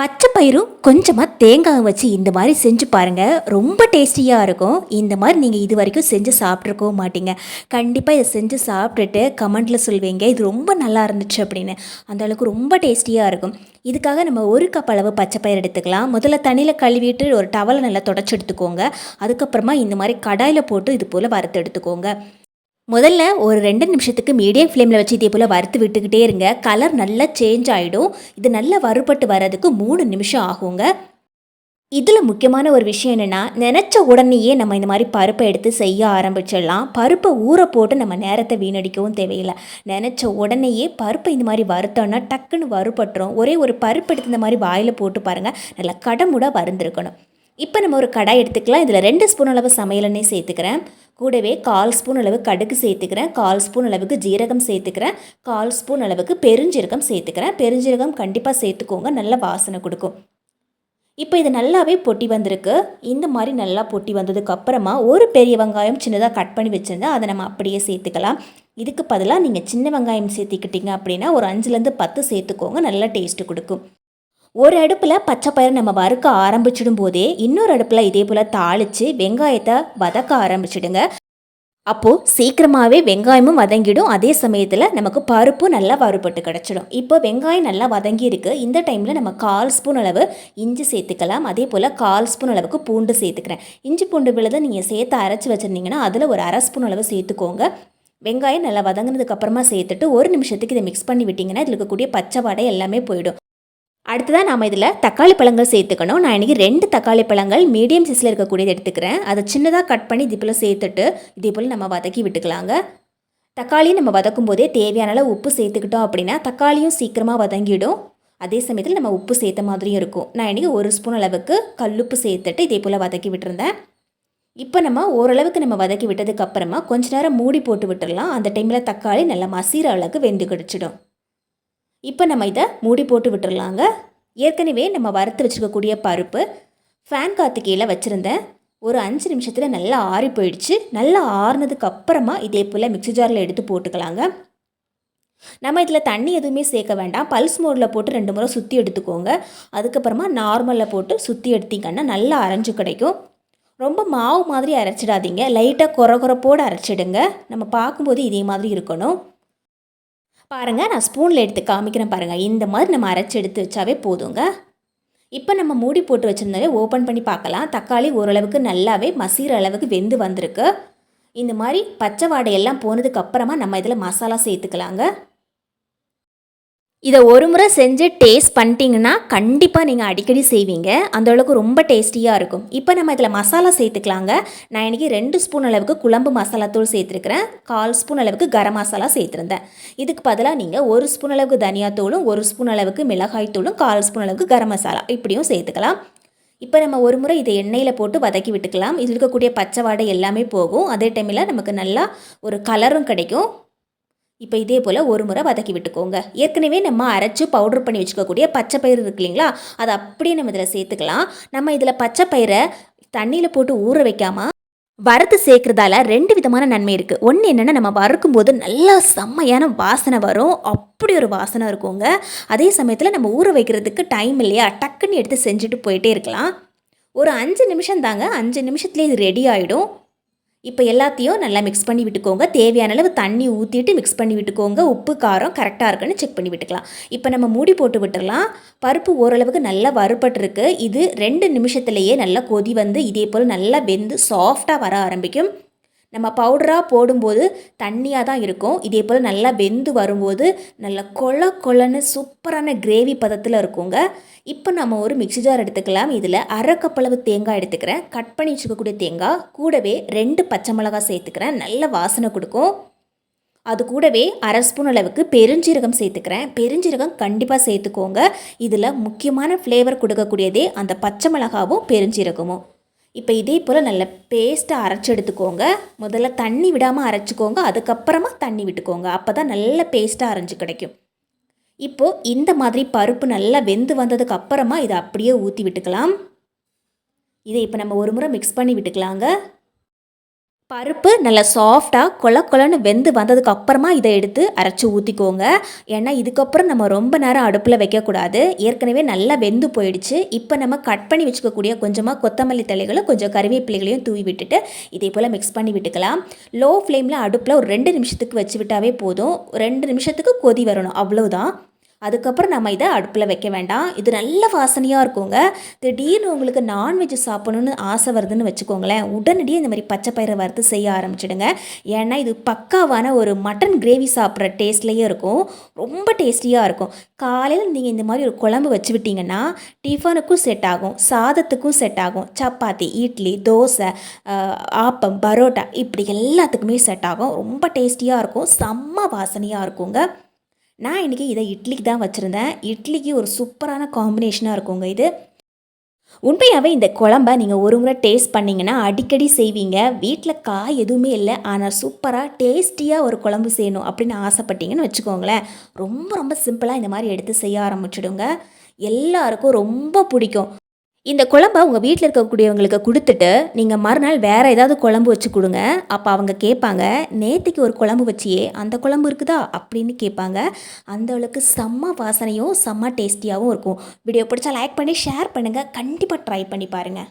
பச்சை பயிரும் கொஞ்சமாக தேங்காய் வச்சு இந்த மாதிரி செஞ்சு பாருங்கள் ரொம்ப டேஸ்டியாக இருக்கும். இந்த மாதிரி நீங்கள் இது வரைக்கும் செஞ்சு சாப்பிட்ருக்கவும் மாட்டீங்க. கண்டிப்பாக இதை செஞ்சு சாப்பிட்டுட்டு கமெண்ட்டில் சொல்வீங்க. இது ரொம்ப நல்லா இருந்துச்சு அப்படின்னு. அந்த அளவுக்கு ரொம்ப டேஸ்டியாக இருக்கும். இதுக்காக நம்ம ஒரு கப் அளவு பச்சை பயிர் எடுத்துக்கலாம். முதல்ல தண்ணியில் கழுவிட்டு ஒரு டவலை நல்லா தொடச்சி எடுத்துக்கோங்க. அதுக்கப்புறமா இந்த மாதிரி கடாயில் போட்டு இது போல் வறுத்து எடுத்துக்கோங்க. முதல்ல ஒரு ரெண்டு நிமிஷத்துக்கு மீடியம் ஃப்ளேமில் வச்சு இதே போல் வறுத்து விட்டுக்கிட்டே இருங்க. கலர் நல்லா சேஞ்ச் ஆகிடும் இது நல்லா வறுபட்டு வர்றதுக்கு மூணு நிமிஷம் ஆகுங்க. இதில் முக்கியமான ஒரு விஷயம் என்னென்னா நினச்ச உடனேயே நம்ம இந்த மாதிரி பருப்பை எடுத்து செய்ய ஆரம்பிச்சிடலாம். பருப்பை ஊற போட்டு நம்ம நேரத்தை வீணடிக்கவும் தேவையில்லை. நினச்ச உடனேயே பருப்பை இந்த மாதிரி வறுத்தோன்னா டக்குன்னு வறுபட்டுரும். ஒரே ஒரு பருப்பு எடுத்து இந்த மாதிரி வாயில் போட்டு பாருங்கள் நல்லா கடமுடாக வறுந்துருக்கணும். இப்போ நம்ம ஒரு கடாய் எடுத்துக்கலாம். இதில் ரெண்டு ஸ்பூன் அளவு சமையல் எண்ணெய் சேர்த்துக்கிறேன். கூடவே கால் ஸ்பூன் அளவு கடுகு சேர்த்துக்கிறேன். கால் ஸ்பூன் அளவுக்கு ஜீரகம் சேர்த்துக்கிறேன். கால் ஸ்பூன் அளவுக்கு பெருஞ்சீரகம் சேர்த்துக்கிறேன். பெருஞ்சீரகம் கண்டிப்பாக சேர்த்துக்கோங்க. நல்ல வாசனை கொடுக்கும். இப்போ இது நல்லாவே பொட்டி வந்திருக்கு. இந்த மாதிரி நல்லா பொட்டி வந்ததுக்கு அப்புறமா ஒரு பெரிய வெங்காயம் சின்னதாக கட் பண்ணி வச்சுருந்தா அதை நம்ம அப்படியே சேர்த்துக்கலாம். இதுக்கு பதிலாக நீங்கள் சின்ன வெங்காயம் சேர்த்துக்கிட்டிங்க அப்படின்னா ஒரு அஞ்சுலேருந்து பத்து சேர்த்துக்கோங்க. நல்லா டேஸ்ட்டு கொடுக்கும். ஒரு அடுப்பில் பச்சை நம்ம வறுக்க ஆரம்பிச்சிடும் போதே இன்னொரு அடுப்பில் இதே போல் தாளித்து வெங்காயத்தை வதக்க ஆரம்பிச்சிடுங்க. அப்போது சீக்கிரமாகவே வெங்காயமும் வதங்கிடும். அதே சமயத்தில் நமக்கு பருப்பு நல்லா வறுபட்டு கிடச்சிடும். இப்போ வெங்காயம் நல்லா வதங்கி இருக்கு இந்த டைமில் நம்ம கால் ஸ்பூன் அளவு இஞ்சி சேர்த்துக்கலாம். அதே போல் கால் ஸ்பூன் அளவுக்கு பூண்டு சேர்த்துக்கிறேன். இஞ்சி பூண்டு விழுதை நீங்கள் சேர்த்து அரைச்சி வச்சுருந்தீங்கன்னா அதில் ஒரு அரை ஸ்பூன் அளவு சேர்த்துக்கோங்க. வெங்காயம் நல்லா வதங்கினதுக்கப்புறமா சேர்த்துட்டு ஒரு நிமிஷத்துக்கு இதை மிக்ஸ் பண்ணி விட்டிங்கன்னா இதில் இருக்கக்கூடிய பச்சை வாடை எல்லாமே போயிடும். அடுத்ததாக நாம் இதில் தக்காளி பழங்கள் சேர்த்துக்கணும். நான் இன்றைக்கி ரெண்டு தக்காளி பழங்கள் மீடியம் சைஸில் இருக்கக்கூடியது எடுத்துக்கிறேன். அதை சின்னதாக கட் பண்ணி இது போல் சேர்த்துட்டு இதே போல் நம்ம வதக்கி விட்டுக்கலாங்க. தக்காளி நம்ம வதக்கும் போதே தேவையான அளவு உப்பு சேர்த்துக்கிட்டோம் அப்படின்னா தக்காளியும் சீக்கிரமாக வதங்கிடும். அதே சமயத்தில் நம்ம உப்பு சேர்த்த மாதிரியும் இருக்கும். நான் இன்றைக்கி ஒரு ஸ்பூன் அளவுக்கு கல்லுப்பு சேர்த்துட்டு இதே போல் வதக்கி விட்டுருந்தேன். இப்போ நம்ம ஓரளவுக்கு நம்ம வதக்கி விட்டதுக்கப்புறமா கொஞ்ச நேரம் மூடி போட்டு விட்டுடலாம் அந்த டைமில் தக்காளி நல்லா மசீர அளவுக்கு வெந்து கிடச்சிடும். இப்போ நம்ம இதை மூடி போட்டு விட்டுருலாங்க ஏற்கனவே நம்ம வறுத்து வச்சுருக்கக்கூடிய பருப்பு ஃபேன் காற்று கீழே வச்சுருந்தேன். ஒரு அஞ்சு நிமிஷத்தில் நல்லா ஆறி போயிடுச்சு. நல்லா ஆறுனதுக்கு அப்புறமா இதே போல் மிக்சி ஜாரில் எடுத்து போட்டுக்கலாங்க. நம்ம இதில் தண்ணி எதுவுமே சேர்க்க வேண்டாம். பல்ஸ் மோடில் போட்டு ரெண்டு முறை சுற்றி எடுத்துக்கோங்க. அதுக்கப்புறமா நார்மலில் போட்டு சுற்றி எடுத்திங்கன்னா நல்லா அரைஞ்சு கிடைக்கும். ரொம்ப மாவு மாதிரி அரைச்சிடாதீங்க. லைட்டாக குறை குறைப்போடு அரைச்சிடுங்க. நம்ம பார்க்கும்போது இதே மாதிரி இருக்கணும். பாருங்கள் நான் ஸ்பூனில் எடுத்து காமிக்கிறேன் பாருங்கள் இந்த மாதிரி நம்ம அரைச்சி எடுத்து வச்சாவே போதுங்க. இப்போ நம்ம மூடி போட்டு வச்சுருந்தாலே ஓப்பன் பண்ணி பார்க்கலாம். தக்காளி ஓரளவுக்கு நல்லாவே மசீர அளவுக்கு வெந்து வந்திருக்கு. இந்த மாதிரி பச்சை வாடையெல்லாம் போனதுக்கப்புறமா நம்ம இதில் மசாலா சேர்த்துக்கலாங்க. இதை ஒரு முறை செஞ்சு டேஸ்ட் பண்ணிட்டீங்கன்னா கண்டிப்பாக நீங்கள் அடிக்கடி செய்வீங்க. அந்த அளவுக்கு ரொம்ப டேஸ்டியாக இருக்கும். இப்போ நம்ம இதில் மசாலா சேர்த்துக்கலாங்க. நான் இன்றைக்கி ரெண்டு ஸ்பூன் அளவுக்கு குழம்பு மசாலா தூள் சேர்த்துருக்கிறேன். கால் ஸ்பூன் அளவுக்கு கரம் மசாலா சேர்த்துருந்தேன். இதுக்கு பதிலாக நீங்கள் ஒரு ஸ்பூன் அளவுக்கு தனியாத்தூளும் ஒரு ஸ்பூன் அளவுக்கு மிளகாய் தூளும் கால் ஸ்பூன் அளவுக்கு கரம் மசாலா இப்படியும் சேர்த்துக்கலாம். இப்போ நம்ம ஒரு முறை இதை எண்ணெயில் போட்டு வதக்கி விட்டுக்கலாம். இது இருக்கக்கூடிய பச்சை வாடை எல்லாமே போகும். அதே டைமில் நமக்கு நல்லா ஒரு கலரும் கிடைக்கும். இப்போ இதே போல் ஒரு முறை வதக்கி விட்டுக்கோங்க. ஏற்கனவே நம்ம அரைச்சி பவுடர் பண்ணி வச்சுக்கக்கூடிய பச்சை பயிர் இருக்கு இல்லைங்களா? அதை அப்படியே நம்ம இதில் சேர்த்துக்கலாம். நம்ம இதில் பச்சை பயிரை தண்ணியில் போட்டு ஊற வைக்காமல் வறுத்து சேர்க்குறதால ரெண்டு விதமான நன்மை இருக்குது ஒன்று என்னென்னா நம்ம வறுக்கும்போது நல்லா செம்மையான வாசனை வரும். அப்படி ஒரு வாசனை இருக்குங்க. அதே சமயத்தில் நம்ம ஊற வைக்கிறதுக்கு டைம் இல்லையா? டக்குன்னு எடுத்து செஞ்சுட்டு போயிட்டே இருக்கலாம். ஒரு அஞ்சு நிமிஷம் தாங்க. அஞ்சு நிமிஷத்துலேயே இது ரெடி ஆகிடும் இப்போ எல்லாத்தையும் நல்லா மிக்ஸ் பண்ணி விட்டுக்கோங்க. தேவையான அளவு தண்ணி ஊற்றிட்டு மிக்ஸ் பண்ணி விட்டுக்கோங்க. உப்பு காரம் கரெக்டாக இருக்குன்னு செக் பண்ணி விட்டுக்கலாம். இப்போ நம்ம மூடி போட்டு விட்டுடலாம் பருப்பு ஓரளவுக்கு நல்லா வறுபட்டுருக்கு. இது ரெண்டு நிமிஷத்துலேயே நல்லா கொதி வந்து இதே போல் நல்லா வெந்து சாஃப்டாக வர ஆரம்பிக்கும். நம்ம பவுடராக போடும்போது தண்ணியாக தான் இருக்கும். இதே போல் நல்லா வெந்து வரும்போது நல்ல கொல கொலன்னு சூப்பரான கிரேவி பதத்தில் இருக்குங்க. இப்போ நம்ம ஒரு மிக்சி ஜார் எடுத்துக்கலாம். இதில் அரை கப்பளவு தேங்காய் எடுத்துக்கிறேன். கட் பண்ணி வச்சுக்கக்கூடிய தேங்காய் கூடவே ரெண்டு பச்சை மிளகாய் சேர்த்துக்கிறேன். நல்ல வாசனை கொடுக்கும். அது கூடவே அரை ஸ்பூன் அளவுக்கு பெருஞ்சீரகம் சேர்த்துக்கிறேன். பெருஞ்சீரகம் கண்டிப்பாக சேர்த்துக்கோங்க. இதில் முக்கியமான ஃப்ளேவர் கொடுக்கக்கூடியதே அந்த பச்சை மிளகாவும் பெருஞ்சீரகமும். இப்போ இதே போல் நல்ல பேஸ்ட்டை அரைச்சி எடுத்துக்கோங்க. முதல்ல தண்ணி விடாமல் அரைச்சிக்கோங்க. அதுக்கப்புறமா தண்ணி விட்டுக்கோங்க. அப்போ தான் நல்ல பேஸ்ட்டாக அரைஞ்சி கிடைக்கும். இப்போது இந்த மாதிரி பருப்பு நல்லா வெந்து வந்ததுக்கு அப்புறமா இதை அப்படியே ஊற்றி விட்டுக்கலாம். இதை இப்போ நம்ம ஒரு முறை மிக்ஸ் பண்ணி விட்டுக்கலாங்க. பருப்பு நல்லா சாஃப்டாக கொல கொலன்னு வெந்து வந்ததுக்கு அப்புறமா இதை எடுத்து அரைச்சி ஊற்றிக்கோங்க ஏன்னா இதுக்கப்புறம் நம்ம ரொம்ப நேரம் அடுப்பில் வைக்கக்கூடாது. ஏற்கனவே நல்லா வெந்து போயிடுச்சு. இப்போ நம்ம கட் பண்ணி வச்சுக்கக்கூடிய கொஞ்சமாக கொத்தமல்லி தழைகளும் கொஞ்சம் கருவேப்பிலைகளையும் தூவி விட்டுட்டு இதே போல் மிக்ஸ் பண்ணி விட்டுக்கலாம். லோ ஃப்ளேமில் அடுப்பில் ஒரு ரெண்டு நிமிஷத்துக்கு வச்சு விட்டாவே போதும். ரெண்டு நிமிஷத்துக்கு கொதி வரணும். அவ்வளோதான் அதுக்கப்புறம் நம்ம இதை அடுப்பில் வைக்க வேண்டாம். இது நல்ல வாசனையாக இருக்குங்க. திடீர்னு உங்களுக்கு நான்வெஜ் சாப்பிடணும்னு ஆசை வருதுன்னு வச்சுக்கோங்களேன். உடனடியே இந்த மாதிரி பச்சை பயிரை வறுத்து செய்ய ஆரம்பிச்சிடுங்க. ஏன்னா இது பக்காவான ஒரு மட்டன் கிரேவி சாப்பிட்ற டேஸ்ட்லேயே இருக்கும். ரொம்ப டேஸ்டியாக இருக்கும். காலையில் நீங்கள் இந்த மாதிரி ஒரு குழம்பு வச்சு விட்டிங்கன்னா டிஃபனுக்கும் செட் ஆகும். சாதத்துக்கும் செட் ஆகும். சப்பாத்தி இட்லி தோசை ஆப்பம் பரோட்டா இப்படி எல்லாத்துக்குமே செட் ஆகும். ரொம்ப டேஸ்டியாக இருக்கும். செம்ம வாசனையாக இருக்குங்க. நான் இன்றைக்கி இதை இட்லிக்கு தான் வச்சுருந்தேன். இட்லிக்கு ஒரு சூப்பரான காம்பினேஷனாக இருக்குங்க இது. உண்மையாகவே இந்த குழம்ப நீங்கள் ஒரு முறை டேஸ்ட் பண்ணிங்கன்னா அடிக்கடி செய்வீங்க. வீட்டில் காய் எதுவுமே இல்லை. ஆனால் சூப்பராக டேஸ்டியாக ஒரு குழம்பு செய்யணும் அப்படின்னு ஆசைப்பட்டீங்கன்னு வச்சுக்கோங்களேன். ரொம்ப ரொம்ப சிம்பிளாக இந்த மாதிரி எடுத்து செய்ய ஆரம்பிச்சிடுங்க. எல்லாருக்கும் ரொம்ப பிடிக்கும். இந்த குழம்ப உங்கள் வீட்டில் இருக்கக்கூடியவங்களுக்கு கொடுத்துட்டு நீங்கள் மறுநாள் வேறு ஏதாவது குழம்பு வச்சு கொடுங்க. அப்போ அவங்க கேட்பாங்க நேற்றுக்கு ஒரு குழம்பு வச்சியே அந்த குழம்பு இருக்குதா? அப்படின்னு கேட்பாங்க அந்த அளவுக்கு செம்ம வாசனையும் செம்ம டேஸ்டியாகவும் இருக்கும். வீடியோ பிடிச்சா லைக் பண்ணி ஷேர் பண்ணுங்கள் கண்டிப்பாக ட்ரை பண்ணி பாருங்கள்